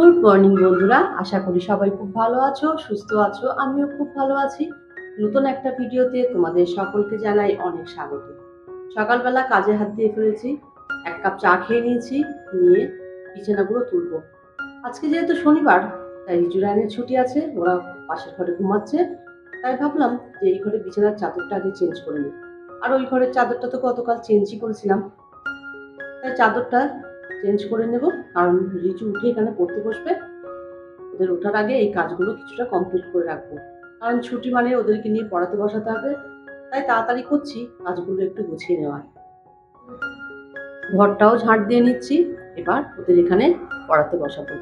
Good morning বন্ধুরা। আশা করি সবাই খুব ভালো আছো, সুস্থ আছো। আমিও খুব ভালো আছি। নতুন একটা ভিডিওতে তোমাদের সকলকে জানাই অনেক স্বাগত। সকালবেলা কাজে হাত দিয়ে ফেলেছি, এক কাপ চা খেয়ে নিয়েছি, নিয়ে বিছানাগুলো তুলবো। আজকে যেহেতু শনিবার, তাই রিজুরাইনের ছুটি আছে, ওরা পাশের ঘরে ঘুমাচ্ছে। তাই ভাবলাম যে এই ঘরে বিছানার চাদরটা আগে চেঞ্জ করে নিই। আর ওই ঘরের চাদরটা তো গতকাল চেঞ্জই করেছিলাম। তাই চাদরটা চেঞ্জ করে নেব। কারণ রিচু উঠে এখানে পড়তে বসবে। ওদের ওঠার আগে এই কাজগুলো কিছুটা কমপ্লিট করে রাখব। কারণ ছুটি মানে ওদেরকে নিয়ে পড়াতে বসাতে হবে। তাই তাড়াতাড়ি করছি কাজগুলো একটু গুছিয়ে নেওয়ার। ঘরটাও ঝাড় দিয়ে নিচ্ছি। এবার ওদের এখানে পড়াতে বসাবো।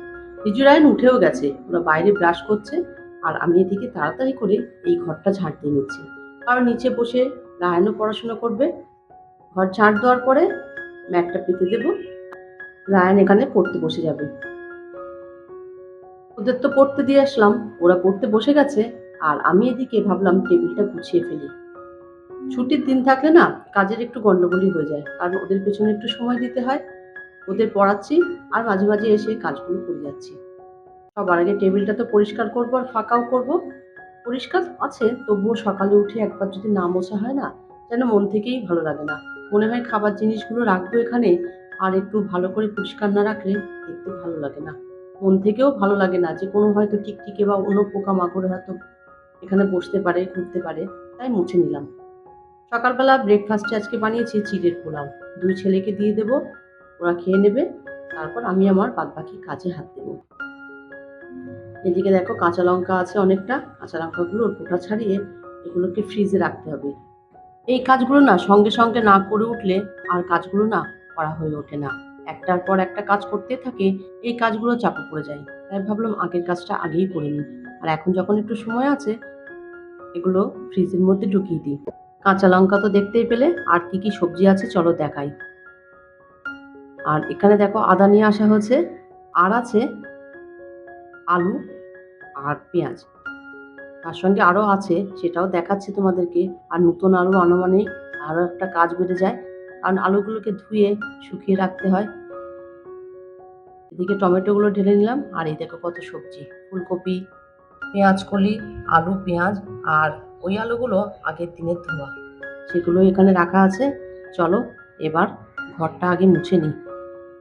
রিজু রায়ন উঠেও গেছে। ওরা বাইরে ব্রাশ করছে। আর আমি এদিকে তাড়াতাড়ি করে এই ঘরটা ঝাড় দিয়ে নিচ্ছি। কারণ নিচে বসে রায়নও পড়াশোনা করবে। ঘর ঝাড় দেওয়ার পরে ম্যাটটা পেতে দেবো। রায়ান এখানে পড়তে বসে যাবে। ওদের তো পড়তে দিয়ে আসলাম, ওরা পড়তে বসে গেছে, আর আমি এদিকে ভাবলাম টেবিলটা গুছিয়ে ফেলি। ছুটির দিন থাকলে না কাজের একটু গন্ডগোলই হয়ে যায়, কারণ ওদের পেছনে একটু সময় দিতে হয়। ওদের পড়াচ্ছি, আর মাঝে মাঝে এসে কাজগুলো করে যাচ্ছি। সবার আগে টেবিলটা তো পরিষ্কার করব আর ফাঁকাও করব। পরিষ্কার আছে, তবুও সকালে উঠে একবার যদি না মোছা হয় না, যেন মন থেকেই ভালো লাগে না। মনে হয় খাবার জিনিসগুলো রাখব এখানে আর একটু ভালো করে পরিষ্কার না রাখলে দেখতে ভালো লাগে না। মন থেকেও ভালো লাগে না যে কোনো হয়তো টিকটিকে বা অন্য পোকা মাকড়ে হয়তো এখানে বসতে পারে, ঘুরতে পারে, তাই মুছে নিলাম। সকালবেলা ব্রেকফাস্টে আজকে বানিয়েছি চিড়ের পোলাও। দুই ছেলেকে দিয়ে দেবো, ওরা খেয়ে নেবে, তারপর আমি আমার বাদবাকি কাজে হাত দেবো। এদিকে দেখো কাঁচা লঙ্কা আছে অনেকটা, কাঁচা লঙ্কাগুলো পোটা ছাড়িয়ে এগুলোকে ফ্রিজে রাখতে হবে। এই কাজগুলো না সঙ্গে সঙ্গে না করে উঠলে আর কাজগুলো না করা হয়ে ওঠে না। একটার পর একটা কাজ করতে থাকে, এই কাজগুলো চাপে পড়ে যায়। তাই ভাবলাম আগের কাজটা আগেই করে নিই। আর এখন যখন একটু সময় আছে, এগুলো ফ্রিজের মধ্যে ঢুকিয়ে দিই। কাঁচা লঙ্কা তো দেখতেই পেলে, আর কি কি সবজি আছে চলো দেখাই। আর এখানে দেখো আদা নিয়ে আসা হয়েছে, আর আছে আলু আর পেঁয়াজ। তার সঙ্গে আরও আছে, সেটাও দেখাচ্ছি তোমাদেরকে। আর নতুন আলু আনুমানিক আরও একটা কাজ বেড়ে যায়। কারণ আলুগুলোকে ধুয়ে শুকিয়ে রাখতে হয়। এদিকে টমেটোগুলো ঢেলে নিলাম, আর এই দেখো কত সবজি। ফুলকপি পেঁয়াজ কলি আলু, পেঁয়াজ, আর ওই আলুগুলো আগের দিনের ধোয়া। সেগুলো এখানে রাখা আছে। চলো এবার ঘরটা আগে মুছে নিই।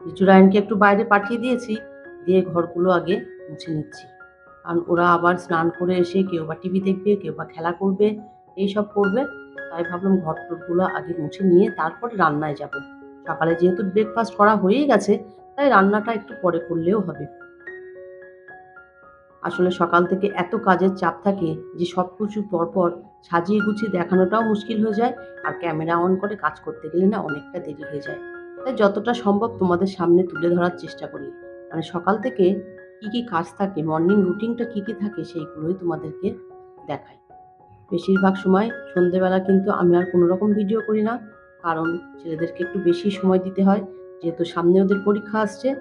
লিচু রায়নকে একটু বাইরে পাঠিয়ে দিয়েছি, দিয়ে ঘরগুলো আগে মুছে নিচ্ছি। কারণ ওরা আবার স্নান করে এসে কেউ বা টিভি দেখবে, কেউ বা খেলা করবে এইসব করবে। তাই ভাবলাম ঘর টরগুলো আগে মুছে নিয়ে তারপরে রান্নায় যাব। সকালে যেহেতু ব্রেকফাস্ট করা হয়েই গেছে, তাই রান্নাটা একটু পরে করলেও হবে। আসলে সকাল থেকে এত কাজের চাপ থাকে যে সব কিছু পরপর সাজিয়ে গুছিয়ে দেখানোটাও মুশকিল হয়ে যায় আর ক্যামেরা অন করে কাজ করতে গেলে না অনেকটা দেরি হয়ে যায়। তাই যতটা সম্ভব তোমাদের সামনে তুলে ধরার চেষ্টা করি। মানে সকাল থেকে কি কি কাজ থাকে মর্নিং রুটিনটা কি কি থাকে সেইগুলোই তোমাদেরকে দেখাই। বেশিরভাগ সময় সন্ধেবেলা কিন্তু আমি আর কোনো রকম ভিডিও করি না। কারণ ছেলেদেরকে একটু বেশি সময় দিতে হয়। যেহেতু সামনে ওদের পরীক্ষা আসছে।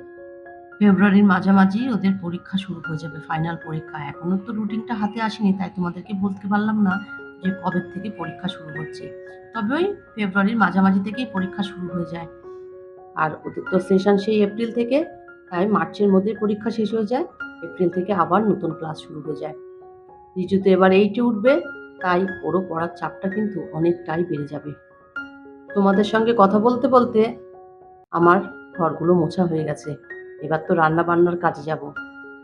ফেব্রুয়ারির মাঝামাঝি ওদের পরীক্ষা শুরু হয়ে যাবে ফাইনাল পরীক্ষা। এখনও তো রুটিনটা হাতে আসেনি, তাই তোমাদেরকে বলতে পারলাম না যে কবে থেকে পরীক্ষা শুরু হচ্ছে। তবে ওই ফেব্রুয়ারির মাঝামাঝি থেকেই পরীক্ষা শুরু হয়ে যায়। আর ওদের তো সেশন সেই এপ্রিল থেকে, তাই মার্চের মধ্যে পরীক্ষা শেষ হয়ে যায়। এপ্রিল থেকে আবার নতুন ক্লাস শুরু হয়ে যায়। রিজু তো এবার এইটে উঠবে। তাই ওরও পড়ার চাপটা কিন্তু অনেকটাই বেড়ে যাবে। তোমাদের সঙ্গে কথা বলতে বলতে আমার ঘরগুলো মোছা হয়ে গেছে। এবার তো রান্না বান্নার কাজে যাব।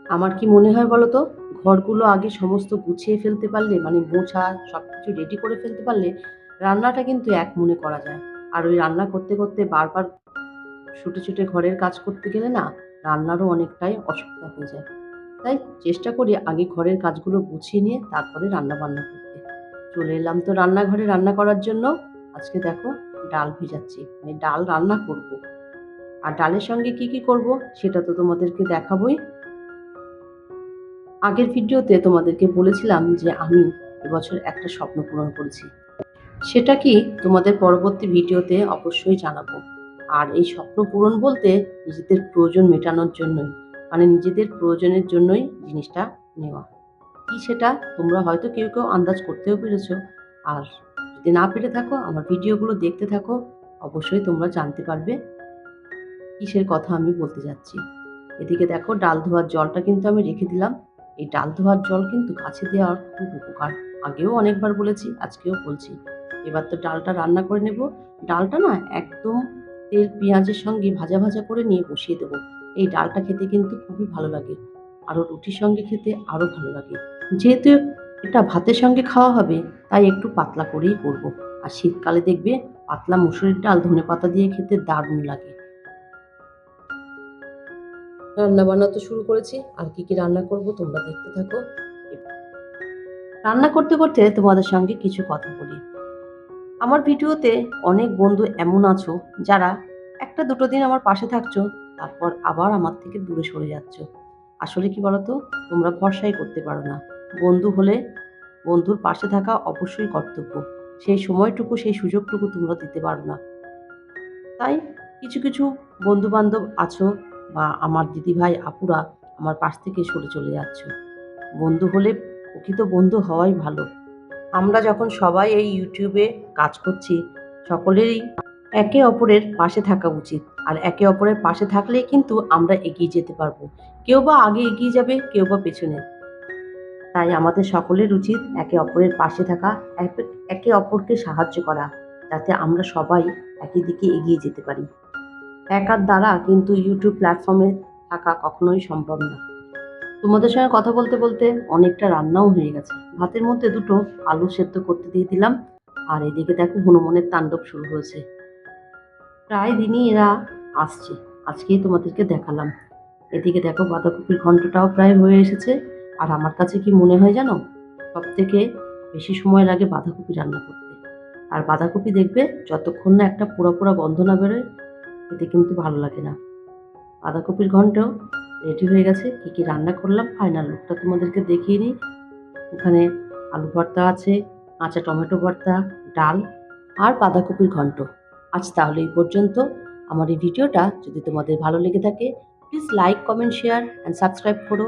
আমার কি মনে হয় বলো তো, ঘরগুলো আগে সমস্ত গুছিয়ে ফেলতে পারলে মানে মোছা সব কিছু রেডি করে ফেলতে পারলে, রান্নাটা কিন্তু এক মনে করা যায়। আর ওই রান্না করতে করতে বারবার ছুটে ছুটে ঘরের কাজ করতে গেলে না, রান্নারও অনেকটাই অসুবিধা হয়ে যায়। তাই চেষ্টা করি আগে ঘরের কাজগুলো গুছিয়ে নিয়ে, তারপরে রান্না বান্না করতে। চলে এলাম। তো রান্নাঘরে রান্না করার জন্য আজকে দেখো ডাল ভিজাচ্ছি। মানে ডাল রান্না করব। আর ডালের সঙ্গে কি কি করব সেটা তো তোমাদেরকে দেখাবই। আগের ভিডিওতে তোমাদেরকে বলেছিলাম যে আমি এবছর একটা স্বপ্ন পূরণ করেছি। সেটা কি তোমাদের পরবর্তী ভিডিওতে অবশ্যই জানাব। আর এই স্বপ্ন পূরণ বলতে নিজেদের প্রয়োজন মেটানোর জন্যই মানে নিজেদের প্রয়োজনের জন্যই জিনিসটা নেওয়া। কি সেটা তোমরা হয়তো কেউ কেউ আন্দাজ করতেও পেরেছ। আর যদি না পেরে থাকো, আমার ভিডিওগুলো দেখতে থাকো, অবশ্যই তোমরা জানতে পারবে কিসের কথা আমি বলতে যাচ্ছি। এদিকে দেখো, ডাল ধোয়ার জলটা কিন্তু আমি রেখে দিলাম। এই ডাল ধোয়ার জল কিন্তু গাছে দেওয়ার খুব উপকার। আগেও অনেকবার বলেছি, আজকেও বলছি। এবার তো ডালটা রান্না করে নেব। ডালটা না একদম তেল পেঁয়াজের সঙ্গে ভাজা ভাজা করে নিয়ে বসিয়ে দেবো। এই ডালটা খেতে কিন্তু খুবই ভালো লাগে। আরও রুটির সঙ্গে খেতে আরও ভালো লাগে। যেহেতু এটা ভাতের সঙ্গে খাওয়া হবে তাই একটু পাতলা করেই করব। আর শীতকালে দেখবে পাতলা মুসুরির ডাল ধনে পাতা দিয়ে খেতে দারুণ লাগে। রান্না বান্না তো শুরু করেছি আর কি কি রান্না করব তোমরা দেখতে থাকো। রান্না করতে করতে তোমাদের সঙ্গে কিছু কথা বলি। আমার ভিডিওতে অনেক বন্ধু এমন আছো যারা একটা দুটো দিন আমার পাশে থাকছো তারপর আবার আমার থেকে দূরে সরে যাচ্ছ। আসলে কি বলতো? তোমরা ভরসাই করতে পারো না। বন্ধু হলে বন্ধুর পাশে থাকা অবশ্যই কর্তব্য। সেই সময়টুকু, সেই সুযোগটুকু তোমরা দিতে পারো না। তাই কিছু কিছু বন্ধু বান্ধব আছো বা আমার দিদিভাই, আপুরা আমার পাশ থেকে সরে চলে যাচ্ছ। বন্ধু হলে প্রকৃত বন্ধু হওয়াই ভালো। আমরা যখন সবাই এই ইউটিউবে কাজ করছি, সকলেরই একে অপরের পাশে থাকা উচিত। আর একে অপরের পাশে থাকলেই কিন্তু আমরা এগিয়ে যেতে পারব। কেউ বা আগে এগিয়ে যাবে, কেউ বা পেছনে। তাই আমাদের সকলের উচিত একে অপরের পাশে থাকা এক- অপরকে সাহায্য করা, যাতে আমরা সবাই একই দিকে এগিয়ে যেতে পারি। একার দ্বারা কিন্তু ইউটিউব প্ল্যাটফর্মে থাকা কখনোই সম্ভব না। তোমাদের সঙ্গে কথা বলতে বলতে অনেকটা রান্নাও হয়ে গেছে। ভাতের মধ্যে দুটো আলু সেদ্ধ করতে দিয়ে দিলাম। আর এদিকে দেখো হনুমানের তাণ্ডব শুরু হয়েছে। প্রায় দিনই এরা আসছে। আজকেই তোমাদেরকে দেখালাম। এদিকে দেখো বাঁধাকপির ঘন্টটাও প্রায় হয়ে এসেছে। আর আমার কাছে কি মনে হয় জানো? সব থেকে বেশি সময় লাগে বাঁধাকপি রান্না করতে। আর বাঁধাকপি দেখবে যতক্ষণ না একটা পোড়া পোড়া গন্ধ না বেরোয়, খেতে কিন্তু ভালো লাগে না। বাঁধাকপির ঘন্টও রেডি হয়ে গেছে। কী কী রান্না করলাম ফাইনাল লুকটা তোমাদেরকে দেখিয়ে নিই এখানে আলু ভর্তা আছে, কাঁচা টমেটো ভর্তা, ডাল আর বাঁধাকপির ঘন্ট। আজ তাহলে এই পর্যন্ত। আমার এই ভিডিওটা যদি তোমাদের ভালো লেগে থাকে please like comment share and subscribe করো।